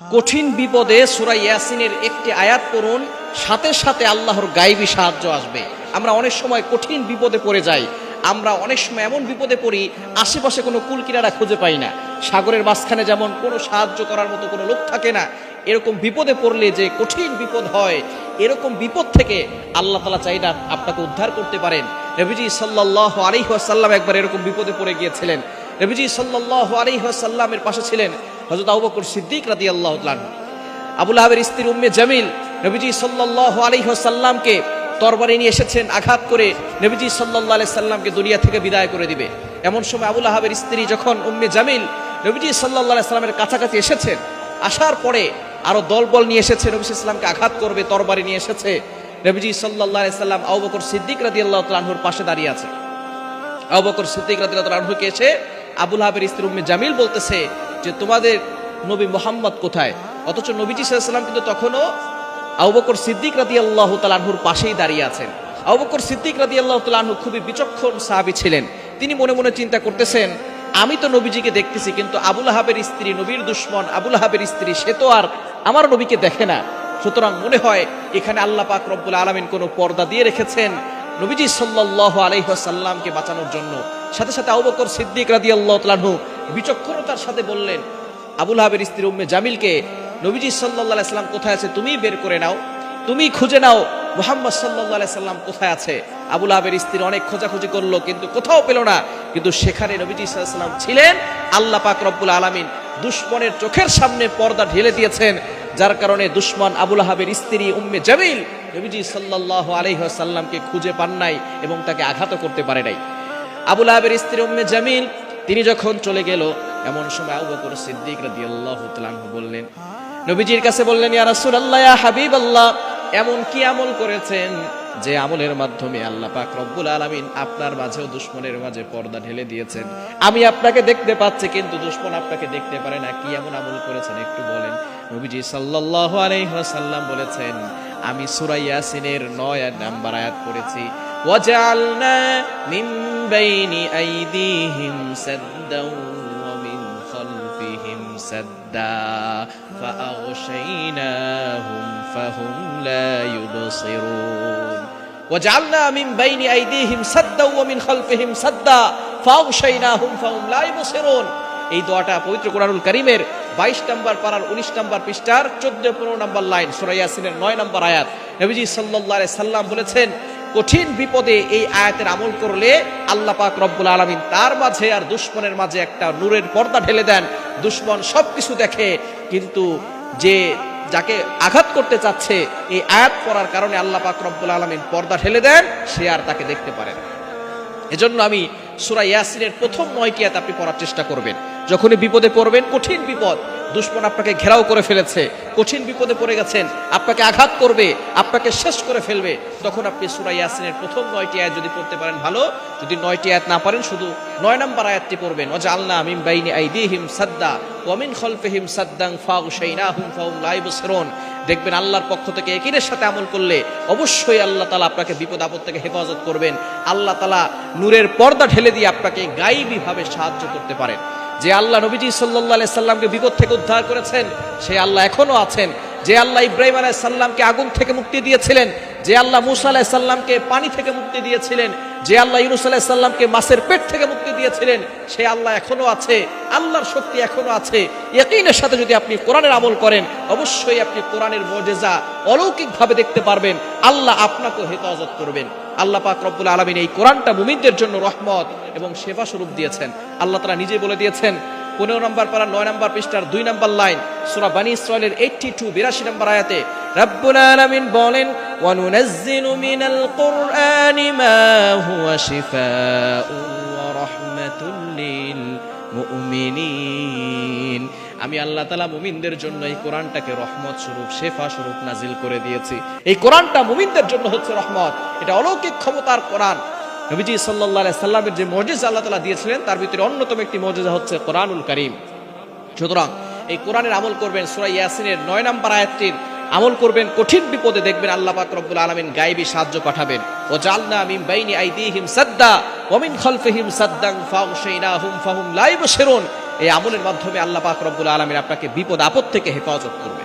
কঠিন বিপদে সুরা ইয়াসিনের একটি আয়াত পড়ুন, সাথে সাথে আল্লাহর গাইবী সাহায্য আসবে। আমরা অনেক সময় কঠিন বিপদে পড়ে যাই, আমরা অনেক সময় এমন বিপদে পড়ি, আশেপাশে কোনো কুল কিনারা খুঁজে পাই না। সাগরের মাঝখানে যেমন কোনো সাহায্য করার মতো কোনো লোক থাকে না, এরকম বিপদে পড়লে যে কঠিন বিপদ হয়, এরকম বিপদ থেকে আল্লাহ তালা চাইনা আপনাকে উদ্ধার করতে পারেন। নবীজি সাল্লাহ আলিহাসাল্লাম একবার এরকম বিপদে পড়ে গিয়েছিলেন। নবীজি সাল্লাহ আলিহাসাল্লামের পাশে ছিলেন। হজরত আবু সিদ্দিক রাদি আল্লাহ আবুল আহাবের স্ত্রী উম্মে জামিল নবীজি সাল্লাহ আলিহাসাল্লামকে তরবারি নিয়ে এসেছেন আঘাত করে নবীজি সাল্লাহ আলাই সাল্লামকে দুনিয়া থেকে বিদায় করে দিবে। এমন সময় আবুল আহাবের স্ত্রী যখন উম্মে জামিল নবীজি সাল্লাহ সাল্লামের কাছাকাছি এসেছেন, আসার পরে আরও দলবল নিয়ে এসেছে, নবী ইসলামকে আঘাত করবে তরবারি নিয়ে এসেছে। নবীজি সাল্লাহ সাল্লাম আবু বকর সিদ্দিক রাদি আল্লাহ তালাহুর পাশে দাঁড়িয়ে আছে। আবু বকর সিদ্দিক রাদি আল্লাহ তালাহুকে এসে আবুল আহাবের স্ত্রী উম্মে জামিল বলতেছে যে তোমাদের নবী মোহাম্মদ কোথায়? অথচ নবীজি সাল্লাম কিন্তু তখনও আউবকর সিদ্দিক রাদি আল্লাহ তালাহুর পাশেই দাঁড়িয়ে আছেন। আবু বকর সিদ্দিক রাদি আল্লাহ তালাহু খুবই বিচক্ষণ সাহাবি ছিলেন। তিনি মনে মনে চিন্তা করতেছেন, আমি তো নবীজিকে দেখতেছি, কিন্তু আবুল আহাবের স্ত্রী নবীর দুশ্মন, আবুল আহাবের স্ত্রী, সে তো আর আমার নবীকে দেখে না। সুতরাং মনে হয় এখানে আল্লাহ পাক রব্বুল আলমিন কোনো পর্দা দিয়ে রেখেছেন নবীজি সাল্লাহ আলহিহাসাল্লামকে বাঁচানোর জন্য। সাথে সাথে আবু বকর সিদ্দিক রাদি আল্লাহ তালাহু বিচক্ষণতার সাথে বললেন, আবুল হাবের স্ত্রী উম্মে জামিলকে নবীজি সাল্লাহ সাল্লাম কোথায় আছে তুমি বের করে নাও তুমি খুঁজে নাও মোহাম্মদ সাল্লাহ সাল্লাম কোথায় আছে। আবুল আহাবের স্ত্রী অনেক খোঁজাখুঁজি করল, কিন্তু কোথাও পেল না, কিন্তু সেখানে নবীজি সাল্লাম ছিলেন। আল্লাহ পাক রব্বুল আলমিন দুশ্মনের চোখের সামনে পর্দা ঢেলে দিয়েছেন, যার কারণে দুশ্মন আবুল আহাবের স্ত্রী উম্মে জামিল নবীজি সাল্লাহ আলহিহাসাল্লামকে খুঁজে পান নাই এবং তাকে আঘাত করতে পারে নাই। আবুল আহাবের স্ত্রী উম্মে জামিল তিনি যখন চলে গেল, এমন সময় আবু বকর সিদ্দিক রাদিয়াল্লাহু তাআলা বললেন, নবীজির কাছে বললেন, ইয়া রাসূলুল্লাহ, ইয়া হাবিবাল্লাহ, এমন কি আমল করেছেন যে আমলের মাধ্যমে আল্লাহ পাক রব্বুল আলামিন আপনার মাঝেও দুশ্মনের মাঝে পর্দা ঢেলে দিয়েছেন? আমি আপনাকে দেখতে পাচ্ছি, কিন্তু দুশ্মন আপনাকে দেখতে পারে না। কি এমন আমল করেছেন, একটু বলেন? নবীজি সাল্লাল্লাহু আলাইহি ওয়াসাল্লাম বলেছেন, আমি সূরা ইয়াসিনের 9 নাম্বার আয়াত পড়েছি। وجعلنا من بين أيديهم سدا ومن خلفهم سدا فأغشيناهم فهم لا يبصرون وجعلنا من بين أيديهم سدا ومن خلفهم سدا فأغشيناهم فهم لا يبصرون এই দোয়াটা পবিত্র কোরআনুল করিমের বাইশ নম্বর পাড়ার উনিশ নম্বর পৃষ্ঠার চোদ্দ পনেরো নম্বর লাইন সুরাইয়াসিনের নয় নম্বর আয়াত নবীজি সাল্লাহ সাল্লাম বলেছেন কঠিন বিপদে এই আয়াতের আমল করলে আল্লাহ পাক রব্বুল আলমিন তার মাঝে আর দুশ্মনের মাঝে একটা নূরের পর্দা ঢেলে দেন। দুশ্মন সবকিছু দেখে, কিন্তু যে যাকে আঘাত করতে চাচ্ছে, এই আয়াত পড়ার কারণে আল্লাহ পাক রব্বুল আলমিন পর্দা ঢেলে দেন, সে আর তাকে দেখতে পারে না। এজন্য আমি সুরা ইয়াসিনের প্রথম নয়টি আপনি পড়ার চেষ্টা করবেন। যখনই বিপদে পড়বেন, কঠিন বিপদ দুশ্মন আপনাকে ঘেরাও করে ফেলেছে, কঠিন বিপদে পড়ে গেছেন, আপনাকে আঘাত করবে, আপনাকে শেষ করে ফেলবে। তখন আপনি সুরা ইয়াসিনের প্রথম নয়টি আয়াত যদি পড়তে পারেন ভালো, যদি নয়টি আয়াত না পারেন শুধু নয় নম্বর আয়াতটি পড়বেন। ওজা আল্লাহ মিম বাইনি আইদিহিম সাদ্দা ওয়ামিন খলফিহিম সাদ্দাং ফাউশাইনাহুম ফাহুম লা ইবসিরুন। দেখবেন আল্লাহর পক্ষ থেকে একিনের সাথে আমল করলে অবশ্যই আল্লাহ তালা আপনাকে বিপদ আপদ থেকে হেফাজত করবেন। আল্লাহ তালা নূরের পর্দা ঢেলে দিয়ে আপনাকে গাইবী ভাবে সাহায্য করতে পারেন। যে আল্লাহ নবীজি সাল্লাহ সাল্লামকে বিপদ থেকে উদ্ধার করেছেন সেই আল্লাহ এখনও আছেন। যে আল্লাহ ইব্রাহিম আলাহ সাল্লামকে আগুন থেকে মুক্তি দিয়েছিলেন, যে আল্লাহ মুসা আলাহ সাল্লামকে পানি থেকে মুক্তি দিয়েছিলেন, যে আল্লাহ ইউনুস আলাহ সাল্লামকে মাছের পেট থেকে মুক্তি দিয়েছিলেন, সে আল্লাহ এখনও আছে, আল্লাহর শক্তি এখনও আছে। একইনের সাথে যদি আপনি কোরআনের আমল করেন, অবশ্যই আপনি কোরআনের মজেজা অলৌকিকভাবে দেখতে পারবেন, আল্লাহ আপনাকেও হেফাজত করবেন। আল্লাহ পাক রব্বুল আলমিন এই কোরআনটা মুমিনদের জন্য রহমত এবং সেবা স্বরূপ দিয়েছেন। আল্লাহ তারা নিজে বলে দিয়েছেন, পনেরো নম্বর পারা, নয় নম্বর পৃষ্ঠার দুই নম্বর লাইন, সুরা বানী ইসরায়েলের এইটটি টু বিরাশি নম্বর আয়াতে, রব্বুল আলমিন বলেন ওয়ানুনাজ্জিলু মিনাল কুরআনি মা হুয়া শিফাউন লিল মুমিনিন। আমি আল্লাহ তালা মুমিনদের জন্য এই কোরআনটাকে রহমত স্বরূপ, শেফা স্বরূপ নাজিল করে দিয়েছি। এই কোরআনটা মুমিনদের জন্য হচ্ছে রহমত। এটা অলৌকিক ক্ষমতার কোরআন। নবীজি সাল্লাহ সাল্লামের যে মজিজ আল্লাহ তালা দিয়েছিলেন, তার ভিতরে অন্যতম একটি মজিজা হচ্ছে কোরআনুল করিম। সুতরাং এই কোরআনের আমল করবেন সুরাই ইয়াসিনের নয় নম্বর আয়াতটির আমল করবেন, কঠিন বিপদে দেখবেন আল্লাহ পাক রব্বুল আলমিন গায়েবী সাহায্য পাঠাবেন। ও জালনা মিম বাইনি আইদিহিম সাদ্দা ওয়া মিন খালফিহিম সাদ্দান ফাগশাইনাহুম ফাহুম লাইব ইবশিরুন। এই আমলের মাধ্যমে আল্লাহ পাক রব্বুল আলমিন আপনাকে বিপদ, আপদ থেকে হেফাজত করবে